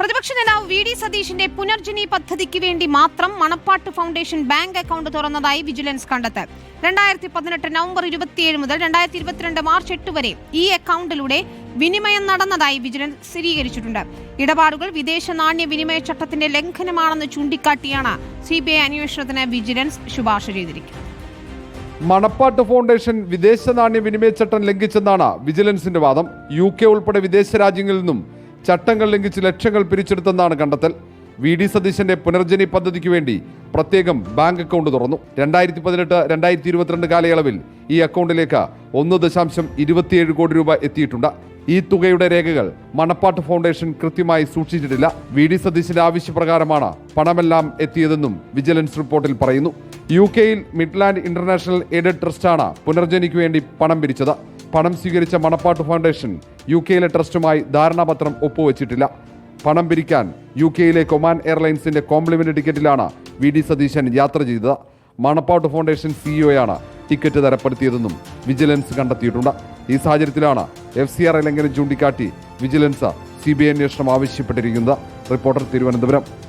പ്രതിപക്ഷ നേതാവ് V D സതീഷിന്റെ Punarjani പദ്ധതിക്ക് വേണ്ടി മാത്രം മണപ്പാട്ട് ഫൗണ്ടേഷൻ ബാങ്ക് അക്കൗണ്ട് തുറന്നതായി വിജിലൻസ് കണ്ടെത്തൽ. രണ്ടായിരത്തി പതിനെട്ട് നവംബർ ഇരുപത്തിയേഴ് മുതൽ രണ്ടായിരത്തി ഇരുപത്തിരണ്ട് മാർച്ച് എട്ട് വരെ ഈ അക്കൗണ്ടിലൂടെ വിനിമയം നടന്നതായി വിജിലൻസ് സ്ഥിരീകരിച്ചിട്ടുണ്ട്. ഇടപാടുകൾ വിദേശ നാണ്യ വിനിമയ ചട്ടത്തിന്റെ ലംഘനമാണെന്ന് ചൂണ്ടിക്കാട്ടിയാണ് സി ബി ഐ അന്വേഷണത്തിന് വിജിലൻസ് ശുപാർശ ചെയ്തിരിക്കുന്നത്. മണപ്പാട്ട് ഫൗണ്ടേഷൻ വിദേശ നാണ്യ വിനിമയ ചട്ടം ലംഘിച്ചെന്നാണ് വിജിലൻസിന്റെ വാദം. യു കെ ഉൾപ്പെടെ വിദേശ രാജ്യങ്ങളിൽ നിന്നും ചട്ടങ്ങൾ ലംഘിച്ച് ലക്ഷങ്ങൾ പിരിച്ചെടുത്തെന്നാണ് കണ്ടെത്തൽ. വി ഡി സതീശന്റെ പുനർജനി പദ്ധതിക്ക് വേണ്ടി പ്രത്യേകം ബാങ്ക് അക്കൗണ്ട് തുറന്നു. രണ്ടായിരത്തി പതിനെട്ട് രണ്ടായിരത്തി ഇരുപത്തിരണ്ട് കാലയളവിൽ ഈ അക്കൗണ്ടിലേക്ക് ഒന്ന് ദശാംശം ഇരുപത്തിയേഴ് കോടി രൂപ എത്തിയിട്ടുണ്ട്. ഈ തുകയുടെ രേഖകൾ മണപ്പാട്ട് ഫൗണ്ടേഷൻ കൃത്യമായി സൂക്ഷിച്ചിട്ടില്ല. വി ഡി സതീശിന്റെ ആവശ്യപ്രകാരമാണ് പണമെല്ലാം എത്തിയതെന്നും വിജിലൻസ് റിപ്പോർട്ടിൽ പറയുന്നു. യു കെയിൽ മിഡ്ലാൻഡ് ഇന്റർനാഷണൽ എയ്ഡഡ് ട്രസ്റ്റാണ് പുനർജനിക്ക് വേണ്ടി പണം പിരിച്ചത്. പണം സ്വീകരിച്ച മണപ്പാട്ട് ഫൗണ്ടേഷൻ യു കെയിലെ ട്രസ്റ്റുമായി ധാരണാപത്രം ഒപ്പുവച്ചിട്ടില്ല. പണം പിരിക്കാൻ യു കെയിലെ കൊമാൻ എയർലൈൻസിന്റെ കോംപ്ലിമെന്റ് ടിക്കറ്റിലാണ് വി ഡി സതീശൻ യാത്ര ചെയ്തത്. മണപ്പാട്ട് ഫൗണ്ടേഷൻ സിഇഒയാണ് ടിക്കറ്റ് തരപ്പെടുത്തിയതെന്നും വിജിലൻസ് കണ്ടെത്തിയിട്ടുണ്ട്. ഈ സാഹചര്യത്തിലാണ് എഫ് സി ആർ ലംഘനം ചൂണ്ടിക്കാട്ടി വിജിലൻസ് സി ബി ഐ അന്വേഷണം ആവശ്യപ്പെട്ടിരിക്കുന്നത്. റിപ്പോർട്ടർ തിരുവനന്തപുരം.